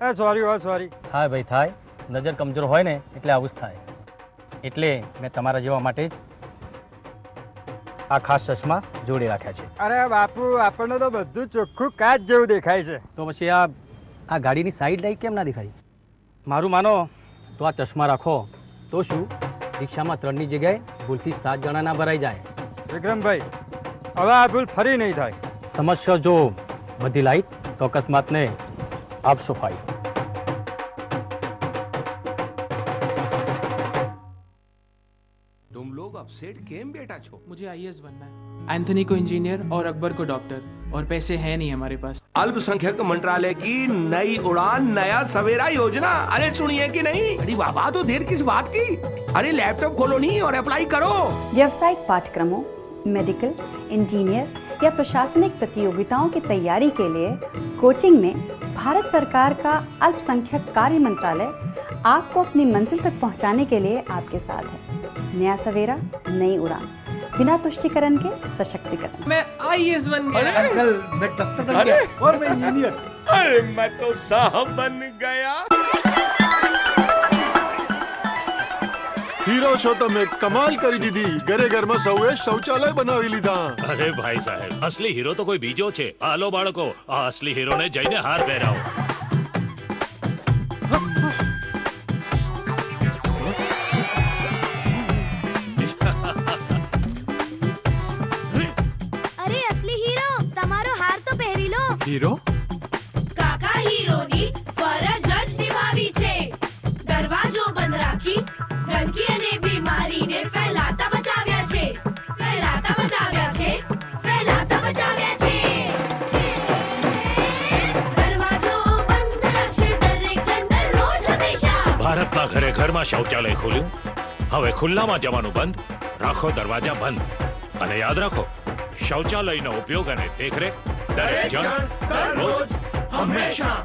એ sorry ઓ sorry થાય ભાઈ થાય. નજર કમજોર હોય ને એટલે આવું જ થાય. એટલે મેં તમારા જેવા માટે જ આ ખાસ ચશ્મા જોડી રાખ્યા છે. અરે બાપુ આપણને તો બધું ચોખ્ખું કાચ જેવું દેખાય છે. તો પછી આ આ ગાડીની સાઈડ લાઈટ કેમ ના દેખાય? મારું માનો તો આ ચશ્મા રાખો તો શું? રિક્ષામાં ત્રણની જગ્યાએ ભૂલથી સાત જણા ના ભરાઈ જાય. વિક્રમભાઈ હવે આ ભૂલ ફરી નહીં થાય. સમજશો જો બધી લાઈટ તો અકસ્માતને આપશો ફાઈ? अपसेट केम बेटा छो। मुझे आईएएस बनना है। एंथनी को इंजीनियर और अकबर को डॉक्टर और पैसे हैं नहीं हमारे पास। अल्पसंख्यक मंत्रालय की नई उड़ान नया सवेरा योजना। अरे सुनिए कि नहीं? अरे बाबा तो देर किस बात की? अरे लैपटॉप खोलो नहीं और अप्लाई करो। व्यावसायिक पाठ्यक्रमों मेडिकल इंजीनियर या प्रशासनिक प्रतियोगिताओं की तैयारी के लिए कोचिंग में भारत सरकार का अल्पसंख्यक कार्य मंत्रालय आपको अपनी मंजिल तक पहुँचाने के लिए आपके साथ है। नया सवेरा नई उड़ान बिना तुष्टिकरण के सशक्तिकरण मैं आईएएस बन गया अरे और मैं इंजीनियर अरे मैं तो साहब बन गया હીરો છો તમે કમાલ કરી દીધી ઘરે ઘરમાં સૌએ શૌચાલય બનાવી લીધા અરે ભાઈ સાહેબ અસલી હીરો તો કોઈ બીજો છે હાલો બાળકો આ અસલી હીરોને જઈને હાર પહેરાવો ઘરે શૌચાલય ખોલ્યું? હવે ખુલ્લામાં જવાનું બંધ, રાખો દરવાજા બંધ. અને યાદ રાખો, શૌચાલયનો ઉપયોગ અને દેખરેખ દરેક જણ દરરોજ હંમેશા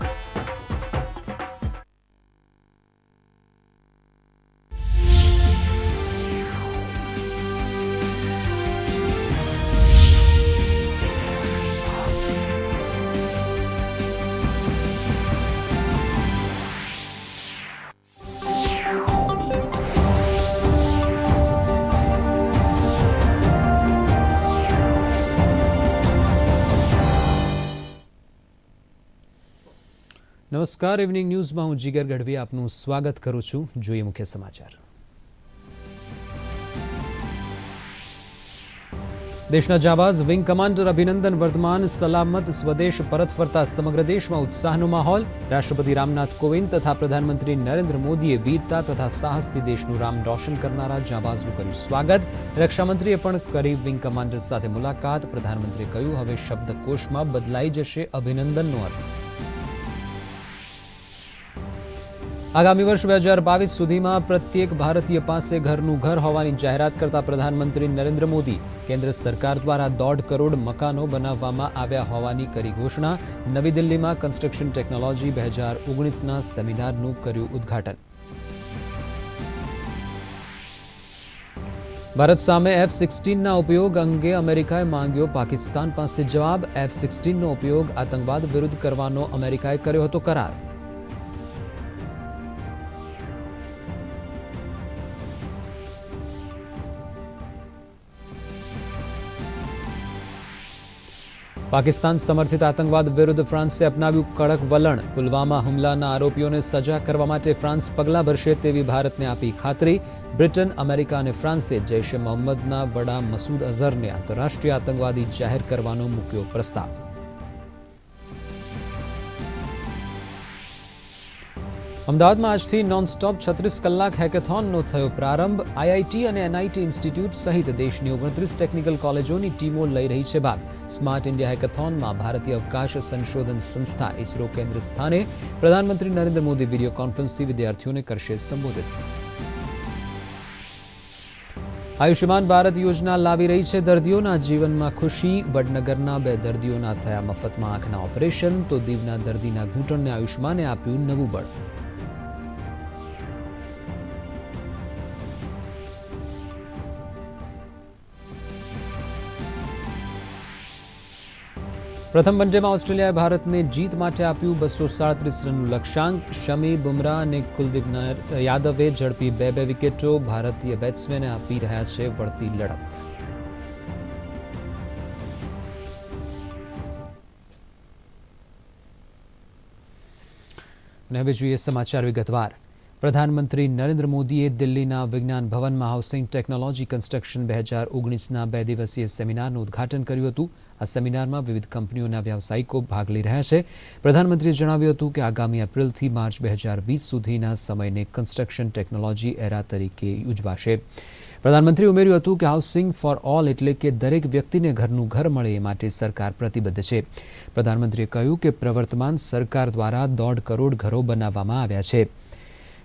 નમસ્કાર ઇવનિંગ ન્યૂઝમાં હું જીગર ગઢવી આપનું સ્વાગત કરું છું. જોઈએ મુખ્ય સમાચાર. દેશના જાબાઝ વિંગ કમાન્ડર અભિનંદન વર્ધમાન સલામત સ્વદેશ પરત ફરતા સમગ્ર દેશમાં ઉત્સાહનો માહોલ. રાષ્ટ્રપતિ રામનાથ કોવિંદ તથા પ્રધાનમંત્રી નરેન્દ્ર મોદીએ વીરતા તથા સાહસથી દેશનું રામ રોશન કરનારા જાબાઝનું કર્યું સ્વાગત. રક્ષામંત્રીએ પણ કરી વિંગ કમાન્ડર સાથે મુલાકાત. પ્રધાનમંત્રીએ કહ્યું, હવે શબ્દકોશમાં બદલાઈ જશે અભિનંદનનો અર્થ. આગામી વર્ષ બે હજાર બાવીસ સુધીમાં પ્રત્યેક ભારતીય પાસે ઘરનું ઘર હોવાની જાહેરાત કરતા પ્રધાનમંત્રી નરેન્દ્ર મોદી કેન્દ્ર સરકાર દ્વારા દોઢ કરોડ મકાનો બનાવવામાં આવ્યા હોવાની કરી ઘોષણા નવી દિલ્હીમાં કન્સ્ટ્રક્શન ટેકનોલોજી બે હજાર ઓગણીસના સેમિનારનું કર્યું ઉદ્ઘાટન. ભારત સામે એફ સિક્સટીનના ઉપયોગ અંગે અમેરિકાએ માંગ્યો પાકિસ્તાન પાસે જવાબ. એફ સિક્સટીનનો ઉપયોગ આતંકવાદ વિરુદ્ધ કરવાનો અમેરિકાએ કર્યો હતો કરાર. પાકિસ્તાન સમર્થિત આતંકવાદ વિરુદ્ધ ફ્રાન્સે અપનાવ્યું કડક વલણ. પુલવામા હુમલાના આરોપીઓને સજા કરવા માટે ફ્રાન્સ પગલાં ભરશે તેવી ભારતને આપી ખાતરી. બ્રિટન, અમેરિકા અને ફ્રાન્સે જૈશે મોહમ્મદના વડા મસૂદ અઝહરને આંતરરાષ્ટ્રીય આતંકવાદી જાહેર કરવાનો મૂક્યો પ્રસ્તાવ. અમદાવાદમાં આજથી નોનસ્ટોપ છત્રીસ કલાક હેકેથોનનો થયો પ્રારંભ. આઈઆઈટી અને એનઆઈટી ઇન્સ્ટિટ્યૂટ સહિત દેશની ઓગણત્રીસ ટેકનિકલ કોલેજોની ટીમો લઈ રહી છે ભાગ. સ્માર્ટ ઇન્ડિયા હેકેથોનમાં ભારતીય અવકાશ સંશોધન સંસ્થા ઇસરો કેન્દ્ર સ્થાને પ્રધાનમંત્રી નરેન્દ્ર મોદી વીડિયો કોન્ફરન્સથી વિદ્યાર્થીઓને કરશે સંબોધિત. આયુષ્યમાન ભારત યોજના લાવી રહી છે દર્દીઓના જીવનમાં ખુશી. વડનગરના બે દર્દીઓના થયા મફતમાં આંખના ઓપરેશન, તો દીવના દર્દીના ઘૂંટણને આયુષ્માને આપ્યું નવું બળ. પ્રથમ વનડેમાં ઓસ્ટ્રેલિયાએ ભારતને જીત માટે આપ્યું બસો સાડત્રીસ રનનું લક્ષ્યાંક. શમી બુમરાહ અને કુલદીપ યાદવે ઝડપી બે બે વિકેટો ભારતીય બેટ્સમેને આપી રહ્યા છે વળતી લડત. અને હવે જોઈએ સમાચાર વિગતવાર. પ્રધાનમંત્રી નરેન્દ્ર મોદીએ દિલ્હીના વિજ્ઞાન ભવનમાં હાઉસિંગ ટેકનોલોજી કન્સ્ટ્રક્શન બે હજાર ઓગણીસના બે દિવસીય સેમિનારનું ઉદઘાટન કર્યું હતું. આ સેમિનારમાં વિવિધ કંપનીઓના વ્યાવસાયિકો ભાગ લઈ રહ્યા છે. પ્રધાનમંત્રીએ જણાવ્યું હતું કે આગામી એપ્રિલથી માર્ચ બે હજાર વીસ સુધીના સમયને કન્સ્ટ્રક્શન ટેકનોલોજી એરા તરીકે ઉજવાશે. પ્રધાનમંત્રીએ ઉમેર્યું હતું કે હાઉસિંગ ફોર ઓલ એટલે કે દરેક વ્યક્તિને ઘરનું ઘર મળે એ માટે સરકાર પ્રતિબદ્ધ છે. પ્રધાનમંત્રીએ કહ્યું કે પ્રવર્તમાન સરકાર દ્વારા દોઢ કરોડ ઘરો બનાવવામાં આવ્યા છે.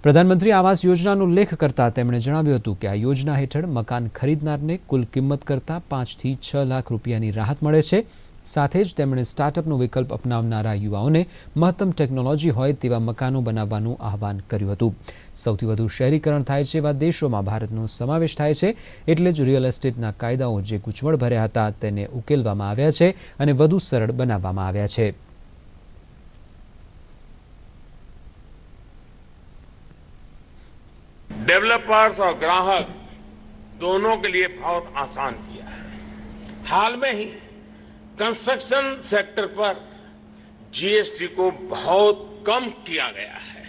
પ્રધાનમંત્રી આવાસ યોજનાનો ઉલ્લેખ કરતા તેમણે જણાવ્યું હતું કે આ યોજના હેઠળ મકાન ખરીદનારને કુલ કિંમત કરતાં પાંચથી છ લાખ રૂપિયાની રાહત મળે છે. સાથે જ તેમણે સ્ટાર્ટઅપનો વિકલ્પ અપનાવનારા યુવાઓને મહત્તમ ટેકનોલોજી હોય તેવા મકાનો બનાવવાનું આહવાન કર્યું હતું. સૌથી વધુ શહેરીકરણ થાય છે એવા દેશોમાં ભારતનો સમાવેશ થાય છે. એટલે જ રિયલ એસ્ટેટના કાયદાઓ જે ગૂંચવણ ભર્યા હતા તેને ઉકેલવામાં આવ્યા છે અને વધુ સરળ બનાવવામાં આવ્યા છે. डेवलपर्स और ग्राहक दोनों के लिए बहुत आसान किया है। हाल में ही कंस्ट्रक्शन सेक्टर पर जीएसटी को बहुत कम किया गया है।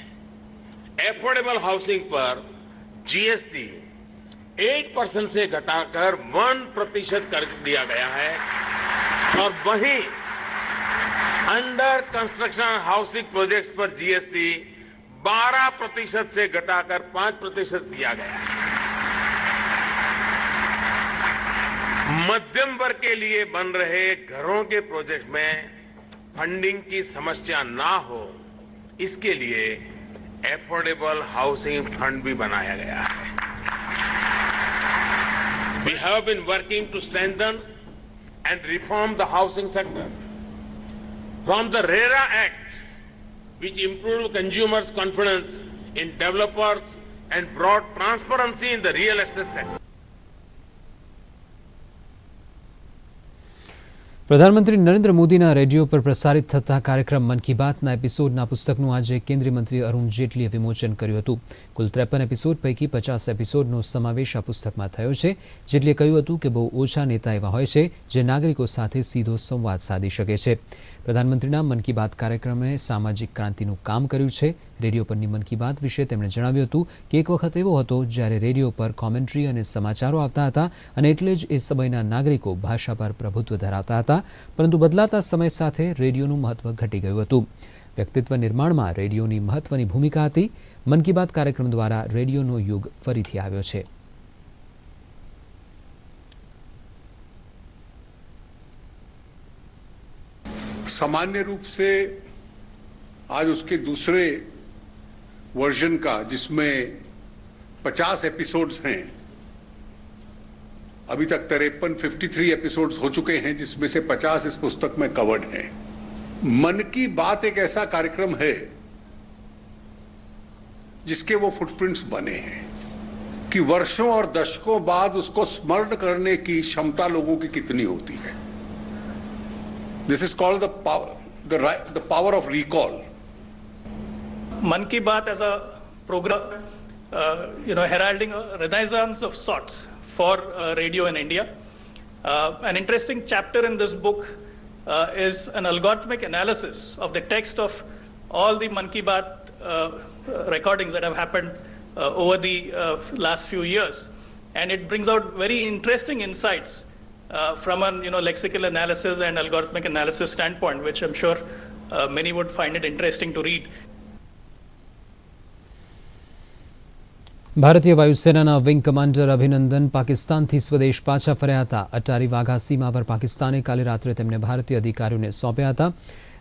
एफोर्डेबल हाउसिंग पर जीएसटी 8 परसेंट से घटाकर 1 प्रतिशत कर दिया गया है और वहीं अंडर कंस्ट्रक्शन हाउसिंग प्रोजेक्ट्स पर जीएसटी 12 प्रतिशत से घटाकर 5 प्रतिशत किया गया। मध्यम वर्ग के लिए बन रहे घरों के प्रोजेक्ट में फंडिंग की समस्या ना हो, इसके लिए एफोर्डेबल हाउसिंग फंड भी बनाया गया है। We have been working to strengthen and reform the housing sector from the RERA act which improved consumers' confidence in developers and brought transparency in the real estate sector. પ્રધાનમંત્રી નરેન્દ્ર મોદીના radio પર પ્રસારિત થતા કાર્યક્રમ મન કી બાતના એપિસોડના પુસ્તકનું આજે કેન્દ્રીય મંત્રી અરુણ જેટલીએ વિમોચન કર્યું હતું. કુલ ત્રેપન એપિસોડ પૈકી પચાસ એપિસોડનો સમાવેશ આ પુસ્તકમાં થયો છે. જેટલીએ કહ્યું હતું કે બહુ ઓછા નેતા એવા હોય છે જે નાગરિકો સાથે સીધો સંવાદ સાધી શકે છે. પ્રધાનમંત્રીના મન કી બાત કાર્યક્રમે સામાજિક ક્રાંતિનું કામ કર્યું છે. રેડિયો પરની મન કી બાત વિશે તેમણે જણાવ્યું હતું કે એક વખત એવો હતો જ્યારે રેડિયો પર કોમેન્ટ્રી અને સમાચારો આવતા હતા અને એટલે જ એ સમયના નાગરિકો ભાષા પર પ્રભુત્વ ધરાવતા હતા, પરંતુ બદલાતા સમય સાથે રેડિયોનું મહત્વ ઘટી ગયું હતું. વ્યક્તિત્વ નિર્માણમાં રેડિયોની મહત્વની ભૂમિકા હતી. મન કી બાત કાર્યક્રમ દ્વારા રેડિયોનો યુગ ફરીથી આવ્યો છે. सामान्य रूप से आज उसके दूसरे वर्जन का, जिसमें 50 एपिसोड्स हैं, अभी तक तिरपन 53 एपिसोड्स हो चुके हैं, जिसमें से 50 इस पुस्तक में कवर्ड हैं। मन की बात एक ऐसा कार्यक्रम है, जिसके वो फुटप्रिंट्स बने हैं, कि वर्षों और दशकों बाद उसको स्मरण करने की क्षमता लोगों की कितनी होती है। This is called the power, the, right, the power of recall. Man Ki Baat as a program, uh, you know, heralding a renaissance of sorts for uh, radio in India. Uh, an interesting chapter in this book uh, is an algorithmic analysis of the text of all the Man Ki Baat uh, recordings that have happened uh, over the last few years. And it brings out very interesting insights uh, from an you know, lexical analysis and algorithmic analysis standpoint, which I'm sure uh, many would find it interesting to read. ભારતીય વાયુસેનાના wing commander અભિનંદન પાકિસ્તાનથી સ્વદેશ પાછા ફર્યા હતા અટારી વાઘા સીમા પર પાકિસ્તાને કાલે રાત્રે તેમને ભારતીય અધિકારીઓને સોંપ્યા હતા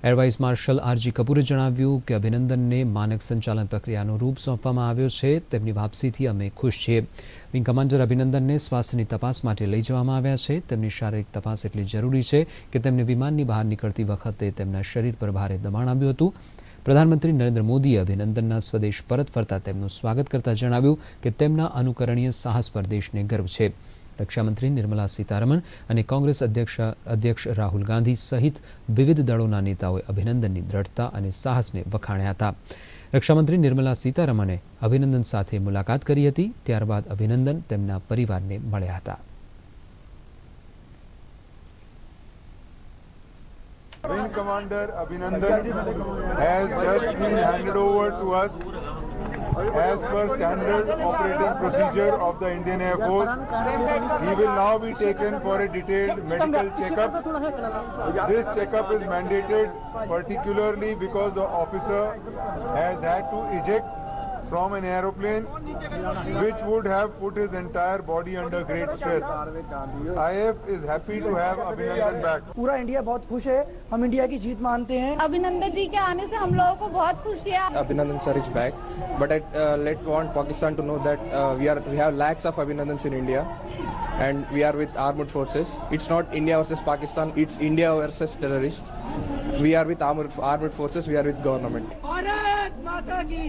એર માર્શલ આરજી કપૂરે જણાવ્યું કે અભિનંદનને માનક સંચાલન પ્રક્રિયાનો રૂપ સોંપવામાં આવ્યો છે. તેમની વાપસીથી અમે ખુશ છીએ. વિંગ કમાન્ડર અભિનંદનને સ્વાસ્થ્યની તપાસ માટે લઈ જવામાં આવ્યા છે. તેમની શારીરિક તપાસ એટલી જરૂરી છે કે તેમને વિમાનની બહાર નીકળતી વખતે તેમના શરીર પર ભારે દબાણ આવ્યું હતું. પ્રધાનમંત્રી નરેન્દ્ર મોદીએ અભિનંદનના સ્વદેશ પરત ફરતા તેમનું સ્વાગત કરતા જણાવ્યું કે તેમના અનુકરણીય સાહસ પર દેશને ગર્વ છે. રક્ષામંત્રી નિર્મલા સીતારમણ અને કોંગ્રેસ અધ્યક્ષ રાહુલ ગાંધી સહિત વિવિધ દળોના નેતાઓએ અભિનંદનની દ્રઢતા અને સાહસને વખાણ્યા હતા. રક્ષામંત્રી નિર્મલા સીતારમણે અભિનંદન સાથે મુલાકાત કરી હતી, ત્યારબાદ અભિનંદન તેમના પરિવારને મળ્યા હતા. Wing Commander Abhinandan has just been handed over to us. As per standard operating procedure of the Indian Air Force. He will now be taken for a detailed medical checkup. This checkup is mandated particularly because the officer has had to eject from an aeroplane which would have put his entire body under great stress. IF is happy to have Abhinandan back. पूरा India बहुत खुश है हम India की जीत मानते हैं अभिनंदन जी के आने से हम लोगों को बहुत खुशी है Abhinandan sir is back, but I uh, let want Pakistan to know that uh, we are we have lakhs of Abhinandans in India, and we are with armed forces. It's not India versus Pakistan; it's India versus terrorists. We are with armed armed forces. We are with government. Bharat माता की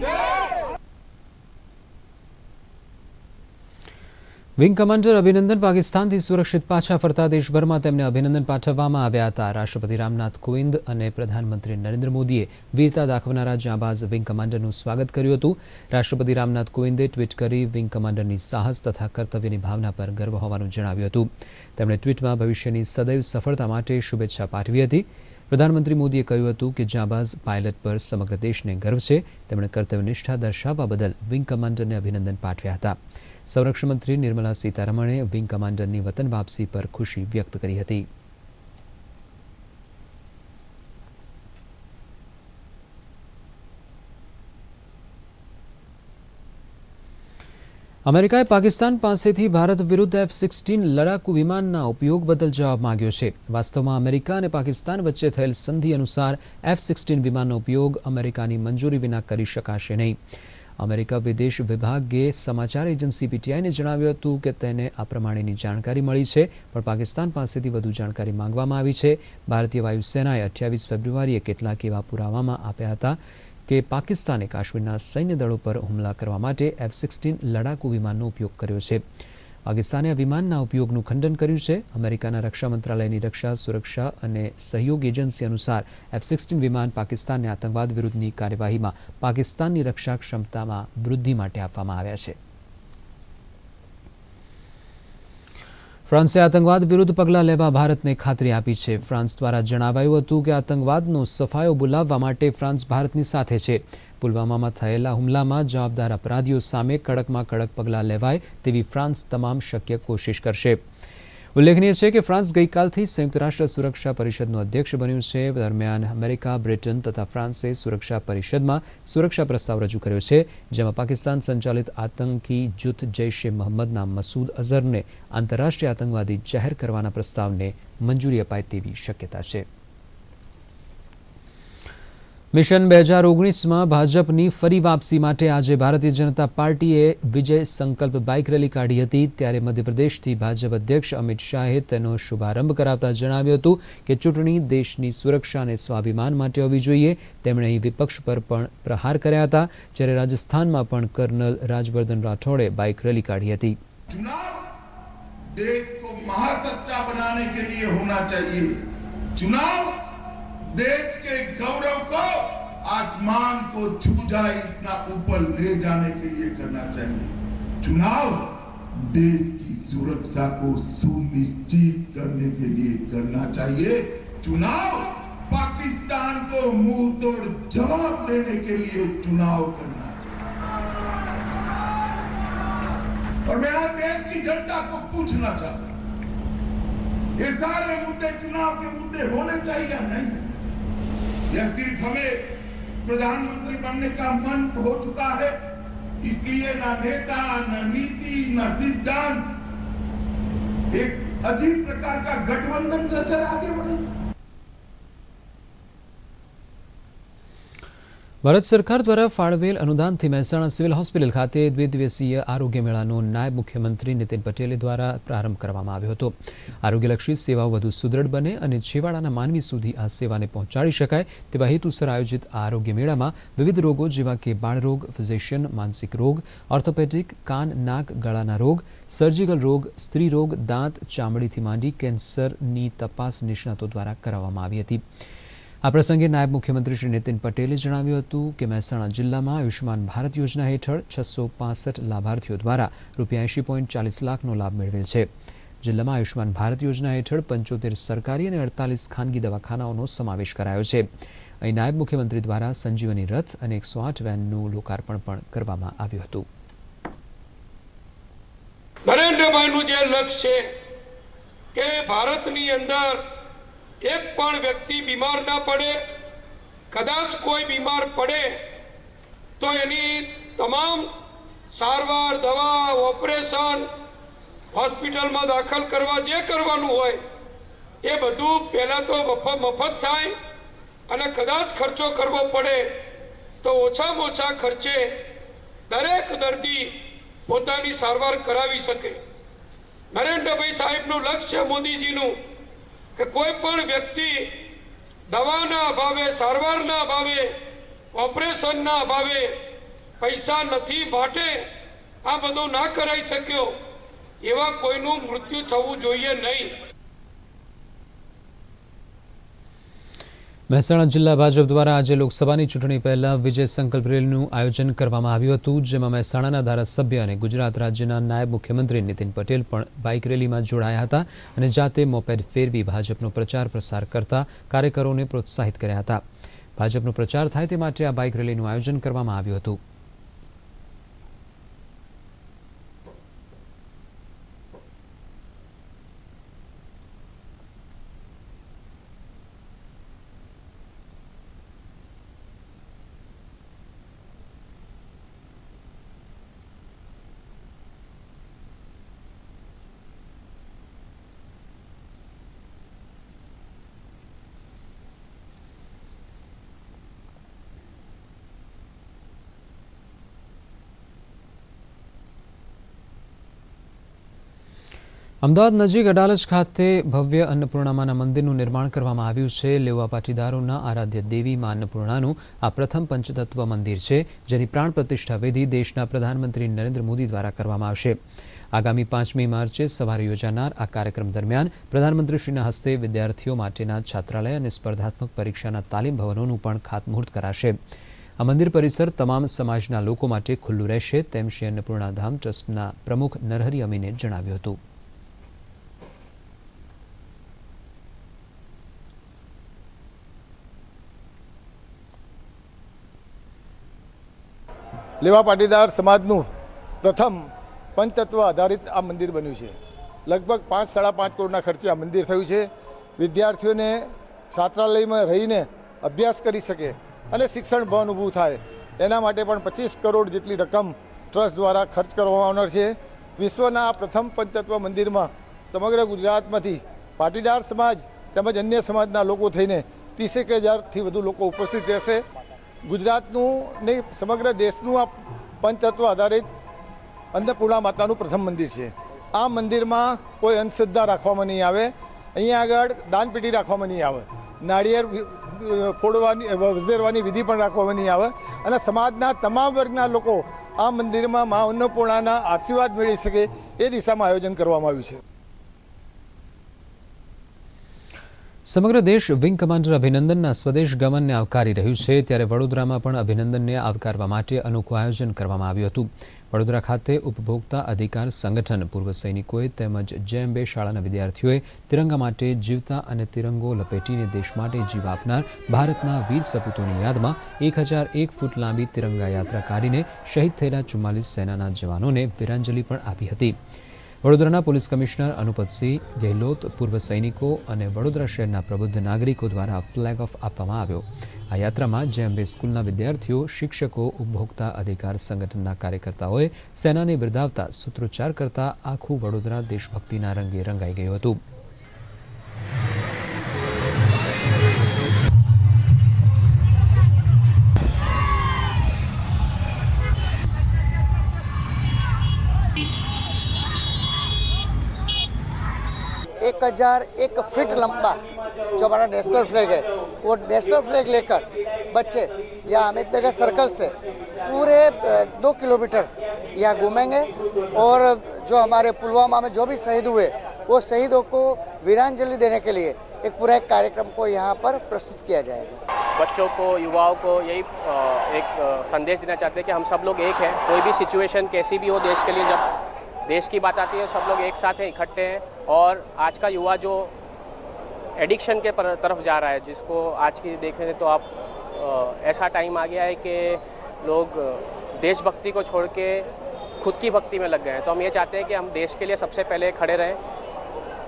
wing commander અભિનંદન પાકિસ્તાનથી સુરક્ષિત પાછા ફરતા દેશભરમાં તેમને અભિનંદન પાઠવવામાં આવ્યા હતા. રાષ્ટ્રપતિ રામનાથ કોવિંદ અને પ્રધાનમંત્રી નરેન્દ્ર મોદીએ વીરતા દાખવનારા જાંબાઝ વિંગ કમાન્ડરનું સ્વાગત કર્યું હતું. રાષ્ટ્રપતિ રામનાથ કોવિંદે ટ્વીટ કરી વિંગ કમાન્ડરની સાહસ તથા કર્તવ્યની ભાવના પર ગર્વ હોવાનું જણાવ્યું હતું. તેમણે ટ્વીટમાં ભવિષ્યની સદૈવ સફળતા માટે શુભેચ્છા પાઠવી હતી. પ્રધાનમંત્રી મોદીએ કહ્યું હતું કે જાંબાઝ પાયલટ પર સમગ્ર દેશને ગર્વ છે. તેમણે કર્તવ્યનિષ્ઠા દર્શાવવા બદલ વિંગ કમાન્ડરને અભિનંદન પાઠવ્યા હતા. સંરક્ષણ મંત્રી નિર્મલા સીતારમણે વિંગ કમાન્ડરની વતન વાપસી પર ખુશી વ્યક્ત કરી હતી. અમેરિકાએ પાકિસ્તાન પાસેથી ભારત વિરુદ્ધ એફ સિક્સટીન લડાકુ વિમાનના ઉપયોગ બદલ જવાબ માંગ્યો છે. વાસ્તવમાં અમેરિકા અને પાકિસ્તાન વચ્ચે થયેલ સંધિ અનુસાર એફ સિક્સટીન વિમાનનો ઉપયોગ અમેરિકાની મંજૂરી વિના કરી શકાશે નહીં. અમેરિકા વિદેશ વિભાગે સમાચાર એજન્સી પીટીઆઈને જણાવ્યું હતું કે તેને આ પ્રમાણેની જાણકારી મળી છે, પણ પાકિસ્તાન પાસેથી વધુ જાણકારી માંગવામાં આવી છે. ભારતીય વાયુસેનાએ અઠ્યાવીસ ફેબ્રુઆરીએ કેટલાક એવા પુરાવામાં આપ્યા હતા કે પાકિસ્તાને કાશ્મીરના સૈન્ય દળો પર હુમલા કરવા માટે એફ સિક્સટીન લડાકુ વિમાનનો ઉપયોગ કર્યો છે. પાકિસ્તાને વિમાનના ઉપયોગનું ખંડન કર્યું છે. અમેરિકાના રક્ષા મંત્રાલયની રક્ષા, સુરક્ષા અને સહયોગ એજન્સી અનુસાર એફ સિક્સટીન વિમાન પાકિસ્તાનને આતંકવાદ વિરુદ્ધની કાર્યવાહીમાં પાકિસ્તાનની રક્ષા ક્ષમતામાં વૃદ્ધિ માટે આપવામાં આવ્યા છે. ફ્રાન્સે આતંકવાદ વિરુદ્ધ પગલાં લેવા ભારતને ખાતરી આપી છે. ફ્રાન્સ દ્વારા જણાવાયું હતું કે આતંકવાદનો સફાયો બોલાવવા માટે ફ્રાન્સ ભારતની સાથે છે. પુલવામામાં થયેલા હુમલામાં જવાબદાર અપરાધીઓ સામે કડકમાં કડક પગલાં લેવાય તેવી ફ્રાન્સ તમામ શક્ય કોશિશ કરશે. ઉલ્લેખનીય છે કે ફ્રાન્સ ગઈકાલથી સંયુક્ત રાષ્ટ્ર સુરક્ષા પરિષદનું અધ્યક્ષ બન્યું છે. દરમિયાન અમેરિકા, બ્રિટન તથા ફ્રાન્સે સુરક્ષા પરિષદમાં સુરક્ષા પ્રસ્તાવ રજૂ કર્યો છે, જેમાં પાકિસ્તાન સંચાલિત આતંકી જૂથ જૈશ એ મોહમ્મદના મસૂદ અઝહરને આંતરરાષ્ટ્રીય આતંકવાદી જાહેર કરવાના પ્રસ્તાવને મંજૂરી અપાય તેવી શક્યતા છે. મિશન બે હજાર ઓગણીસમાં ભાજપની ફરી વાપસી માટે આજે ભારતીય જનતા પાર્ટીએ વિજય સંકલ્પ બાઇક રેલી કાઢી હતી. ત્યારે મધ્યપ્રદેશથી ભાજપ અધ્યક્ષ અમિત શાહે તેનો શુભારંભ કરાવતા જણાવ્યું હતું કે ચૂંટણી દેશની સુરક્ષા અને સ્વાભિમાન માટે હોવી જોઈએ. તેમણે અહીં વિપક્ષ પર પણ પ્રહાર કર્યા હતા, જ્યારે રાજસ્થાનમાં પણ કર્નલ રાજવર્ધન રાઠોડે બાઇક રેલી કાઢી હતી. ચુનાવ देश के गौरव को, आसमान को छू जाए इतना ऊपर ले जाने के लिए करना चाहिए। चुनाव देश की सुरक्षा को सुनिश्चित करने के लिए करना चाहिए। चुनाव पाकिस्तान को मुँह तोड़ जवाब देने के लिए चुनाव करना चाहिए। और मैं आज देश की जनता को पूछना चाहता ये सारे मुद्दे चुनाव के मुद्दे होने चाहिए या नहीं? सिर्फ़ हमें प्रधानमंत्री बनने का मन हो चुका है। इसलिए न नेता, न नीति, न सिद्धांत। एक अजीब प्रकार का गठबंधन करके आगे बढ़े। ભારત સરકાર દ્વારા ફાળવેલ અનુદાનથી મહેસાણા સિવિલ હોસ્પિટલ ખાતે દ્વિદિવસીય આરોગ્ય મેળાનો નાયબ મુખ્યમંત્રી નીતિન પટેલ દ્વારા પ્રારંભ કરવામાં આવ્યો હતો. આરોગ્યલક્ષી સેવાઓ વધુ સુદૃઢ બને અને છેવાડાના માનવી સુધી આ સેવાને પહોંચાડી શકાય તેવા હેતુસર આયોજિત આરોગ્ય મેળામાં વિવિધ રોગો જેવા કે બાળરોગ, ફિઝિશિયન, માનસિક રોગ, ઓર્થોપેડિક, કાન, નાક, ગળાના રોગ, સર્જિકલ રોગ, સ્ત્રી રોગ, દાંત, ચામડીથી માંડી કેન્સરની તપાસ નિષ્ણાતો દ્વારા કરાવવામાં આવી હતી. આ પ્રસંગે નાયબ મુખ્યમંત્રી શ્રી નીતિન પટેલે જણાવ્યું હતું કે મહેસાણા જિલ્લામાં આયુષ્યમાન ભારત યોજના હેઠળ છસો લાભાર્થીઓ દ્વારા રૂપિયા એંશી પોઈન્ટ ચાલીસ લાખનો લાભ મેળવેલ છે. જિલ્લામાં આયુષ્યમાન ભારત યોજના હેઠળ પંચોતેર સરકારી અને અડતાલીસ ખાનગી દવાખાનાઓનો સમાવેશ કરાયો છે. અહીં નાયબ મુખ્યમંત્રી દ્વારા સંજીવની રથ અને એકસો વેનનું લોકાર્પણ પણ કરવામાં આવ્યું હતું. નરેન્દ્રભાઈનું જે લક્ષ્ય છે કે ભારતની અંદર એક પણ વ્યક્તિ બીમાર ના પડે, કદાચ કોઈ બીમાર પડે, તો એની તમામ સારવાર, દવા, ઓપરેશન હોસ્પિટલમાં દાખલ કરવા જે કરવાનું હોય, એ બધું પહેલાં તો મફત મફત થાય અને કદાચ ખર્ચો કરવો પડે, તો ઓછામાં ઓછા ખર્ચે દરેક દર્દી પોતાની સારવાર કરાવી શકે. નરેન્દ્રભાઈ સાહેબનું લક્ષ્ય મોદીજીનું કે કોઈ પણ વ્યક્તિ દવાના અભાવે સારવારના અભાવે ઓપરેશનના અભાવે પૈસા નથી માટે આ બધું ના કરાઈ શક્યો, એવા કોઈનું મૃત્યુ થવું જોઈએ નહીં. મહેસાણા જિલ્લા ભાજપ દ્વારા આજે લોકસભાની ચૂંટણી પહેલા વિજય સંકલ્પ રેલીનું આયોજન કરવામાં આવ્યું હતું, જેમાં મહેસાણાના ધારાસભ્ય અને ગુજરાત રાજ્યના નાયબ મુખ્યમંત્રી નીતિન પટેલ પણ બાઇક રેલીમાં જોડાયા હતા અને જાતે મોપેડ ફેરવી ભાજપનો પ્રચાર પ્રસાર કરતા કાર્યકરોને પ્રોત્સાહિત કર્યા હતા. ભાજપનો પ્રચાર થાય તે માટે આ બાઇક રેલીનું આયોજન કરવામાં આવ્યું હતું. અમદાવાદ નજીક અડાલજ ખાતે ભવ્ય અન્નપૂર્ણામાના મંદિરનું નિર્માણ કરવામાં આવ્યું છે. લેવા પાટીદારોના આરાધ્ય દેવી માં અન્નપૂર્ણાનું આ પ્રથમ પંચતત્વ મંદિર છે, જેની પ્રાણ પ્રતિષ્ઠા વિધિ દેશના પ્રધાનમંત્રી નરેન્દ્ર મોદી દ્વારા કરવામાં આવશે. આગામી પાંચમી માર્ચે સવારે યોજાનાર આ કાર્યક્રમ દરમિયાન પ્રધાનમંત્રીશ્રીના હસ્તે વિદ્યાર્થીઓ માટેના છાત્રાલય અને સ્પર્ધાત્મક પરીક્ષાના તાલીમ ભવનોનું પણ ખાતમુહૂર્ત કરાશે. આ મંદિર પરિસર તમામ સમાજના લોકો માટે ખુલ્લું રહેશે, તેમ શ્રી અન્નપૂર્ણા ધામ ટ્રસ્ટના પ્રમુખ નરહરી અમીને જણાવ્યું હતું. લેવા પાટીદાર સમાજનું પ્રથમ પંચતત્વ આધારિત આ મંદિર બન્યું છે. લગભગ પાંચ, સાડા પાંચ કરોડના ખર્ચે આ મંદિર થયું છે. વિદ્યાર્થીઓને છાત્રાલયમાં રહીને અભ્યાસ કરી શકે અને શિક્ષણ ભવન ઊભું થાય. એના માટે પણ પચીસ કરોડ જેટલી રકમ ટ્રસ્ટ દ્વારા ખર્ચ કરવામાં આવનાર છે. વિશ્વના પ્રથમ પંચતત્વ મંદિરમાં સમગ્ર ગુજરાતમાંથી પાટીદાર સમાજ તેમજ અન્ય સમાજના લોકો થઈને ત્રીસેક હજારથી વધુ લોકો ઉપસ્થિત રહેશે. ગુજરાતનું ને સમગ્ર દેશનું આ પંચતત્વ આધારિત અન્નપૂર્ણા માતાનું પ્રથમ મંદિર છે. આ મંદિરમાં કોઈ અંધશ્રદ્ધા રાખવામાં નહીં આવે. અહીંયા આગળ દાનપેટી રાખવામાં નહીં આવે. નાળિયેર ફોડવાની વધેરવાની વિધિ પણ રાખવામાં નહીં આવે. અને સમાજના તમામ વર્ગના લોકો આ મંદિરમાં મા અન્નપૂર્ણાના આશીર્વાદ મેળવી શકે એ દિશામાં આયોજન કરવામાં આવ્યું છે. સમગ્ર દેશ વિંગ કમાન્ડર અભિનંદનના સ્વદેશ ગમનને આવકારી રહ્યું છે, ત્યારે વડોદરામાં પણ અભિનંદનને આવકારવા માટે અનોખું આયોજન કરવામાં આવ્યું હતું. વડોદરા ખાતે ઉપભોક્તા અધિકાર સંગઠન પૂર્વ સૈનિકોએ તેમજ જેએમબે શાળાના વિદ્યાર્થીઓએ તિરંગા માટે જીવતા અને તિરંગો લપેટીને દેશ માટે જીવ આપનાર ભારતના વીર સપૂતોની યાદમાં એક હજાર એક ફૂટ લાંબી તિરંગા યાત્રા કાઢીને શહીદ થયેલા ચુમ્માલીસ સેનાના જવાનોને વીરાંજલિ પણ આપી હતી. વડોદરાના પોલીસ કમિશનર અનુપતસિંહ ગેહલોત, પૂર્વ સૈનિકો અને વડોદરા શહેરના પ્રબુદ્ધ નાગરિકો દ્વારા ફ્લેગ ઓફ આપવામાં આવ્યો. આ યાત્રામાં જેએમબે સ્કૂલના વિદ્યાર્થીઓ, શિક્ષકો, ઉપભોક્તા અધિકાર સંગઠનના કાર્યકર્તાઓએ સેનાને બિરદાવતા સૂત્રોચ્ચાર કરતા આખું વડોદરા દેશભક્તિના રંગે રંગાઈ ગયું હતું. 1001 फीट लंबा, जो हमारा नेशनल फ्लैग है, वो नेशनल फ्लैग लेकर बच्चे यहाँ अमितनगर सर्कल से पूरे दो किलोमीटर यहाँ घूमेंगे और जो हमारे पुलवामा में जो भी शहीद हुए, वो शहीदों को वीरांजलि देने के लिए एक पूरा एक कार्यक्रम को यहाँ पर प्रस्तुत किया जाएगा। बच्चों को, युवाओं को यही एक संदेश देना चाहते हैं कि हम सब लोग एक हैं, कोई भी सिचुएशन कैसी भी हो देश के लिए, जब देश की बात आती है, सब लोग एक साथ हैं, इकट्ठे हैं। और आज का युवा जो एडिक्शन के पर- तरफ जा रहा है जिसको आज की देखें तो आप अ, ऐसा टाइम आ गया है कि लोग अ, देशभक्ति को छोड़ के खुद की भक्ति में लग गए हैं तो हम ये चाहते हैं कि हम देश के लिए सबसे पहले खड़े रहें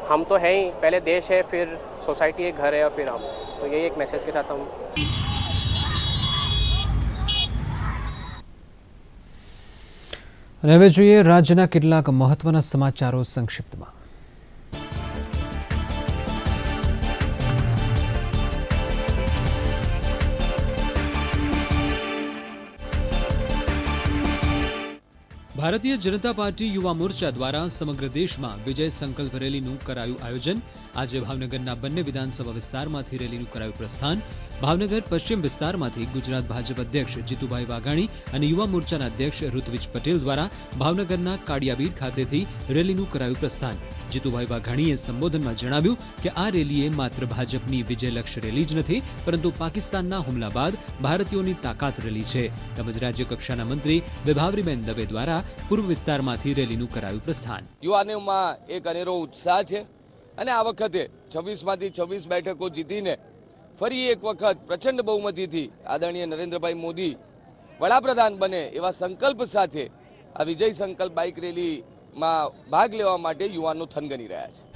हम तो हैं ही पहले देश है फिर सोसाइटी है घर है और फिर हम तो यही एक मैसेज के साथ हम અને હવે જોઈએ રાજ્યના કેટલાક મહત્વના સમાચારો સંક્ષિપ્તમાં ભારતીય જનતા પાર્ટી યુવા મોરચા દ્વારા સમગ્ર દેશમાં વિજય સંકલ્પ રેલીનું કરાયું આયોજન. આજે ભાવનગરના બંને વિધાનસભા વિસ્તારમાંથી રેલીનું કરાયું પ્રસ્થાન. ભાવનગર પશ્ચિમ વિસ્તારમાંથી ગુજરાત ભાજપ અધ્યક્ષ જીતુભાઈ વાઘાણી અને યુવા મોરચાના અધ્યક્ષ ઋત્વિજ પટેલ દ્વારા ભાવનગરના કાળિયાબીર ખાતેથી રેલીનું કરાયું પ્રસ્થાન. જીતુભાઈ વાઘાણીએ સંબોધનમાં જણાવ્યું કે આ રેલીએ માત્ર ભાજપની વિજયલક્ષ રેલી જ નથી, પરંતુ પાકિસ્તાનના હુમલા બાદ ભારતીયોની તાકાત રેલી છે. તેમજ રાજ્ય કક્ષાના મંત્રી વિભાવરીબેન દવે દ્વારા પૂર્વ વિસ્તારમાંથી રેલીનું કરાયું પ્રસ્થાન. યુવાનોમાં એક અનેરો ઉત્સાહ છે અને આ વખતે છવ્વીસમાંથી છવ્વીસ બેઠકો જીતીને ફરી એક વખત પ્રચંડ બહુમતીથી આદરણીય નરેન્દ્રભાઈ મોદી વડાપ્રધાન બને એવા સંકલ્પ સાથે આ વિજય સંકલ્પ બાઇક રેલીમાં ભાગ લેવા માટે યુવાનો થનગની રહ્યા છે.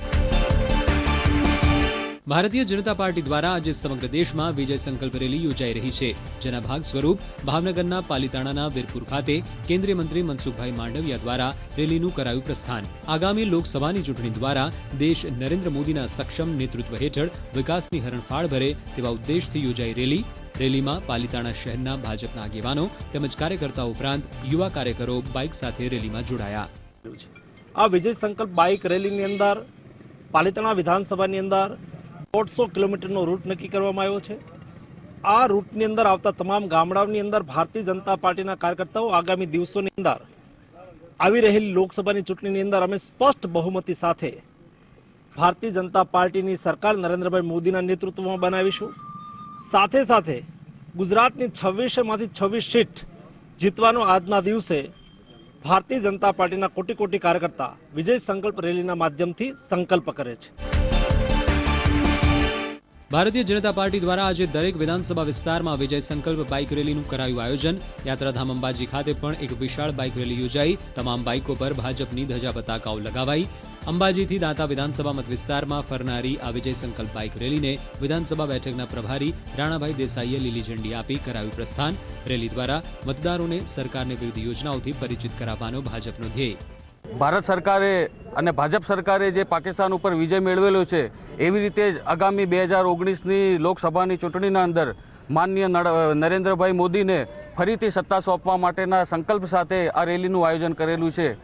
ભારતીય જનતા પાર્ટી દ્વારા આજે સમગ્ર દેશમાં વિજય સંકલ્પ રેલી યોજાઈ રહી છે. જેના ભાગ સ્વરૂપ ભાવનગરના પાલીતાણાના વીરપુર ખાતે કેન્દ્રીય મંત્રી મનસુખભાઈ માંડવિયા દ્વારા રેલીનું કરાયું પ્રસ્થાન. આગામી લોકસભાની ચૂંટણી દ્વારા દેશ નરેન્દ્ર મોદીના સક્ષમ નેતૃત્વ હેઠળ વિકાસની હરણફાળ ભરે તેવા ઉદ્દેશથી યોજાઈ રેલી. રેલીમાં પાલીતાણા શહેરના ભાજપના આગેવાનો તેમજ કાર્યકર્તાઓ ઉપરાંત યુવા કાર્યકરો બાઇક સાથે રેલીમાં જોડાયા. આ વિજય સંકલ્પ બાઇક રેલીની અંદર પાલિતાણા વિધાનસભાની અંદર દોઢસો કિલોમીટરનો રૂટ નક્કી કરવામાં આવ્યો છે. આ રૂટની અંદર આવતા તમામ ગામડાઓની અંદર ભારતીય જનતા પાર્ટીના કાર્યકર્તાઓ આગામી દિવસોની અંદર આવી રહેલી લોકસભાની ચૂંટણીની અંદર અમે સ્પષ્ટ બહુમતી સાથે ભારતીય જનતા પાર્ટીની સરકાર નરેન્દ્રભાઈ મોદીના નેતૃત્વમાં બનાવીશું. સાથે સાથે ગુજરાતની છવ્વીસમાંથી છવ્વીસ સીટ જીતવાનો આજના દિવસે ભારતીય જનતા પાર્ટીના કોટી કોટી કાર્યકર્તા વિજય સંકલ્પ રેલીના માધ્યમથી સંકલ્પ કરે છે. ભારતીય જનતા પાર્ટી દ્વારા આજે દરેક વિધાનસભા વિસ્તારમાં વિજય સંકલ્પ બાઇક રેલીનું કરાયું આયોજન. યાત્રાધામ અંબાજી ખાતે પણ એક વિશાળ બાઇક રેલી યોજાઈ. તમામ બાઇકો પર ભાજપની ધજા પતાકાઓ લગાવાઈ. અંબાજીથી દાંતા વિધાનસભા મત વિસ્તારમાં ફરનારી આ વિજય સંકલ્પ બાઇક રેલીને વિધાનસભા બેઠકના પ્રભારી રાણાભાઈ દેસાઈએ લીલી ઝંડી આપી કરાયું પ્રસ્થાન. રેલી દ્વારા મતદારોને સરકારની વિવિધ યોજનાઓથી પરિચિત કરાવવાનો ભાજપનો ધ્યેય. ભારત સરકારે અને ભાજપ સરકારે જે પાકિસ્તાન ઉપર વિજય મેળવેલો છે, એવી રીતે જ આગામી બે હજાર ઓગણીસની લોકસભાની ચૂંટણીના અંદર માનનીય નર- નરેન્દ્રભાઈ મોદીને ફરીથી સત્તા સોંપવા માટેના સંકલ્પ સાથે આ રેલીનું આયોજન કરેલું છે.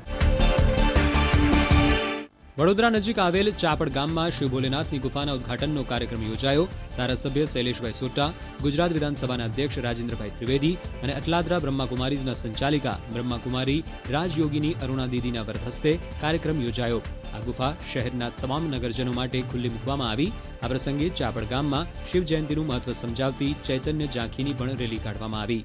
વડોદરા નજીક આવેલ ચાપડ ગામમાં શ્રી ભોલેનાથની ગુફાના ઉદઘાટનનો કાર્યક્રમ યોજાયો. ધારાસભ્ય શૈલેષભાઈ સોટા, ગુજરાત વિધાનસભાના અધ્યક્ષ રાજેન્દ્રભાઈ ત્રિવેદી અને અટલાદરા બ્રહ્માકુમારીઝના સંચાલિકા બ્રહ્માકુમારી, રાજયોગીની અરુણા દીદીના હસ્તે કાર્યક્રમ યોજાયો. આ ગુફા શહેરના તમામ નગરજનો માટે ખુલ્લી મૂકવામાં આવી. આ પ્રસંગે ચાપડ ગામમાં શિવ જયંતિનું મહત્વ સમજાવતી ચૈતન્ય ઝાંખીની પણ રેલી કાઢવામાં આવી.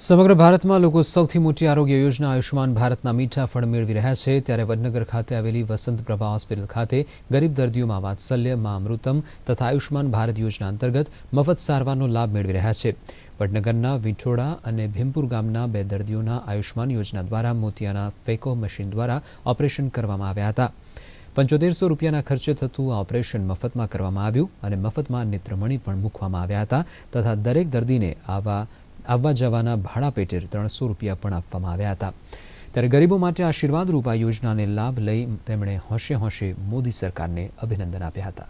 સમગ્ર ભારતમાં લોકો સૌથી મોટી આરોગ્ય યોજના આયુષ્માન ભારતના મીઠા ફળ મેળવી રહ્યા છે. ત્યારે વડનગર ખાતે આવેલી વસંત પ્રભા હોસ્પિટલ ખાતે ગરીબ દર્દીઓમાં વાત્સલ્ય, માં અમૃતમ તથા આયુષ્માન ભારત યોજના અંતર્ગત મફત સારવારનો લાભ મેળવી રહ્યા છે. વડનગરના વિઠોડા અને ભીમપુર ગામના બે દર્દીઓના આયુષ્માન યોજના દ્વારા મોતિયાના ફેકો મશીન દ્વારા ઓપરેશન કરવામાં આવ્યા હતા. પંચોતેરસો રૂપિયાના ખર્ચે થતું આ ઓપરેશન મફતમાં કરવામાં આવ્યું અને મફતમાં નેત્રમણી પણ મૂકવામાં આવ્યા હતા તથા દરેક દર્દીને આવા આવવા જવાના ભાડા પેટે ત્રણસો રૂપિયા પણ આપવામાં આવ્યા હતા. ત્યારે ગરીબો માટે આશીર્વાદ રૂપા યોજનાને લાભ લઈ તેમણે હોંશે હોંશે મોદી સરકારને અભિનંદન આપ્યા હતા.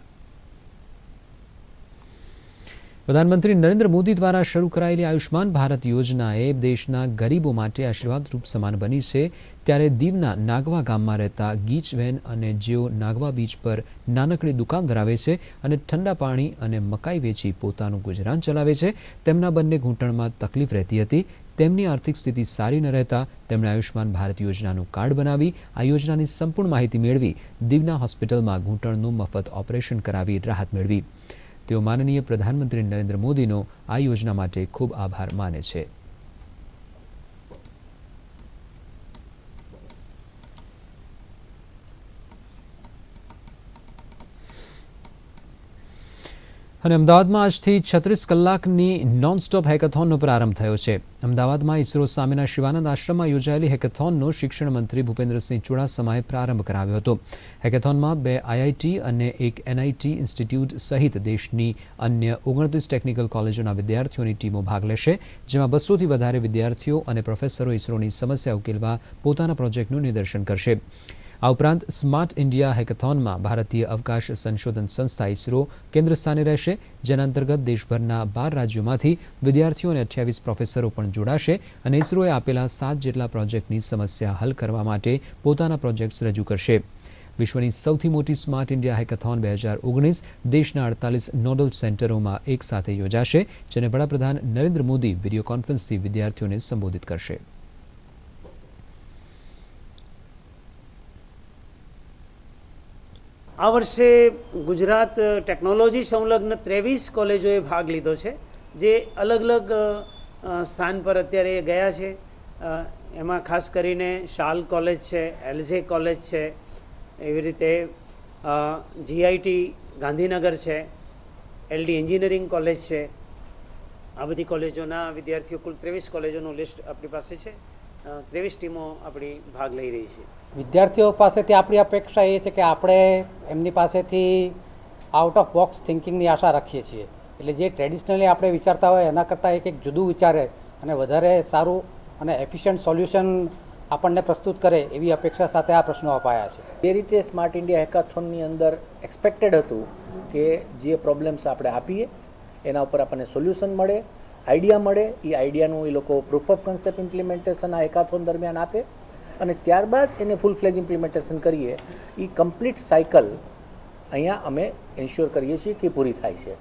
પ્રધાનમંત્રી નરેન્દ્ર મોદી દ્વારા શરૂ કરાયેલી આયુષ્માન ભારત યોજનાએ દેશના ગરીબો માટે આશીર્વાદરૂપ સમાન બની છે. ત્યારે દીવના નાગવા ગામમાં રહેતા ગીચબેન અને જેઓ નાગવા બીચ પર નાનકડી દુકાન ધરાવે છે અને ઠંડા પાણી અને મકાઈ વેચી પોતાનું ગુજરાન ચલાવે છે, તેમના બંને ઘૂંટણમાં તકલીફ રહેતી હતી. તેમની આર્થિક સ્થિતિ સારી ન રહેતા તેમણે આયુષ્માન ભારત યોજનાનું કાર્ડ બનાવી, આ યોજનાની સંપૂર્ણ માહિતી મેળવી, દીવના હોસ્પિટલમાં ઘૂંટણનું મફત ઓપરેશન કરાવી રાહત મેળવી. તેઓ માનનીય પ્રધાનમંત્રી નરેન્દ્ર મોદીનો આ યોજના માટે ખૂબ આભાર માને છે. અને અમદાવાદમાં આજથી છત્રીસ કલાકની નોનસ્ટોપ હેકેથોનનો પ્રારંભ થયો છે. અમદાવાદમાં ઇસરો સામેના શિવાનંદ આશ્રમમાં યોજાયેલી હેકેથોનનો શિક્ષણ મંત્રી ભૂપેન્દ્રસિંહ ચુડાસમાએ પ્રારંભ કરાવ્યો હતો. હેકેથોનમાં બે આઈઆઈટી અને એક એનઆઈટી ઇન્સ્ટિટ્યૂટ સહિત દેશની અન્ય ઓગણત્રીસ ટેકનિકલ કોલેજોના વિદ્યાર્થીઓની ટીમો ભાગ લેશે, જેમાં બસોથી વધારે વિદ્યાર્થીઓ અને પ્રોફેસરો ઇસરોની સમસ્યા ઉકેલવા પોતાના પ્રોજેક્ટનું નિદર્શન કરશે. આ ઉપરાંત સ્માર્ટ ઇન્ડિયા હેકેથોનમાં ભારતીય અવકાશ સંશોધન સંસ્થા ઇસરો કેન્દ્ર સ્થાને રહેશે, જેના અંતર્ગત દેશભરના બાર રાજ્યોમાંથી વિદ્યાર્થીઓ અને અઠ્યાવીસ પ્રોફેસરો પણ જોડાશે અને ઇસરોએ આપેલા સાત જેટલા પ્રોજેક્ટની સમસ્યા હલ કરવા માટે પોતાના પ્રોજેક્ટ્સ રજૂ કરશે. વિશ્વની સૌથી મોટી સ્માર્ટ ઇન્ડિયા હેકેથોન બે હજાર ઓગણીસ દેશના અડતાલીસ નોડલ સેન્ટરોમાં એક સાથે યોજાશે, જેને વડાપ્રધાન નરેન્દ્ર મોદી વીડિયો કોન્ફરન્સથી વિદ્યાર્થીઓને સંબોધિત કરશે. આ વર્ષે ગુજરાત ટેકનોલોજી સંલગ્ન ત્રેવીસ કોલેજોએ ભાગ લીધો છે, જે અલગ અલગ સ્થાન પર અત્યારે ગયા છે. એમાં ખાસ કરીને શાલ કોલેજ છે એલઝે કોલેજ છે, એવી રીતે જીઆઈટી ગાંધીનગર છે એલડી એન્જિનિયરિંગ કોલેજ છે. આ બધી કોલેજોના વિદ્યાર્થીઓ કુલ ત્રેવીસ કોલેજોનું લિસ્ટ આપણી પાસે છે. ત્રેવીસ ટીમો આપણી ભાગ લઈ રહી છે. વિદ્યાર્થીઓ પાસેથી આપણી અપેક્ષા એ છે કે આપણે એમની પાસેથી આઉટ ઓફ બોક્સ થિંકિંગની આશા રાખીએ છીએ. એટલે જે ટ્રેડિશનલી આપણે વિચારતા હોય એના કરતાં એક એક જુદું વિચારે અને વધારે સારું અને એફિશિયન્ટ સોલ્યુશન આપણને પ્રસ્તુત કરે એવી અપેક્ષા સાથે આ પ્રશ્નો અપાયા છે. એ રીતે સ્માર્ટ ઇન્ડિયા હેકાથોનની અંદર એક્સપેક્ટેડ હતું કે જે પ્રોબ્લેમ્સ આપણે આપીએ, એના ઉપર આપણને સોલ્યુશન મળે આઈડિયા મળે. એ આઈડિયાનું એ લોકો પ્રૂફ ઓફ કન્સેપ્ટ ઇમ્પ્લિમેન્ટેશન આ હેકાથોન દરમિયાન આપે. અને ત્યારબાદ એને ફૂલ ફ્લેજ ઇમ્પ્લિમેન્ટેશન કરીએ એ કમ્પ્લીટ સાયકલ અહીંયા અમે એન્શ્યોર કરીએ છીએ કે પૂરી થાય છે.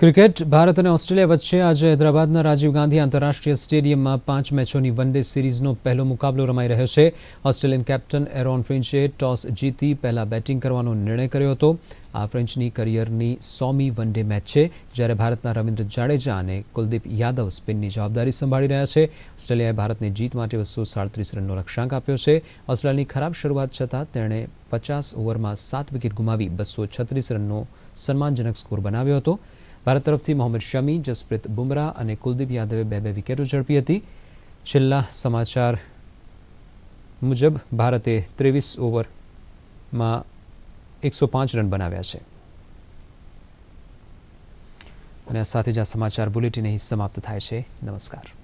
ક્રિકેટ, ભારત અને ઓસ્ટ્રેલિયા વચ્ચે આજે હૈદરાબાદના રાજીવ ગાંધી આંતરરાષ્ટ્રીય સ્ટેડિયમમાં પાંચ મેચોની વન ડે સિરીઝનો પહેલો મુકાબલો રમાઈ રહ્યો છે. ઓસ્ટ્રેલિયન કેપ્ટન એરોન ફ્રિન્ચે ટોસ જીતી પહેલા બેટિંગ કરવાનો નિર્ણય કર્યો હતો. આ ફ્રેન્ચની કરિયરની સોમી વન ડે મેચ છે, જ્યારે ભારતના રવિન્દ્ર જાડેજા અને કુલદીપ યાદવ સ્પિનની જવાબદારી સંભાળી રહ્યા છે. ઓસ્ટ્રેલિયાએ ભારતને જીત માટે બસો સાડત્રીસ રનનો લક્ષ્યાંક આપ્યો છે. ઓસ્ટ્રેલિયાની ખરાબ શરૂઆત છતાં તેણે પચાસ ઓવરમાં સાત વિકેટ ગુમાવી બસો છત્રીસ રનનો સન્માનજનક સ્કોર બનાવ્યો હતો. ભારત તરફથી મોહમ્મદ શમી, જસપ્રીત બુમરાહ અને કુલદીપ યાદવે બે બે વિકેટો ઝડપી હતી. છેલ્લા સમાચાર મુજબ ભારતે ત્રેવીસ ઓવરમાં એકસો પાંચ રન બનાવ્યા છે. અને આ સાથે જ આ સમાચાર બુલેટિન અહીં સમાપ્ત થાય છે. નમસ્કાર.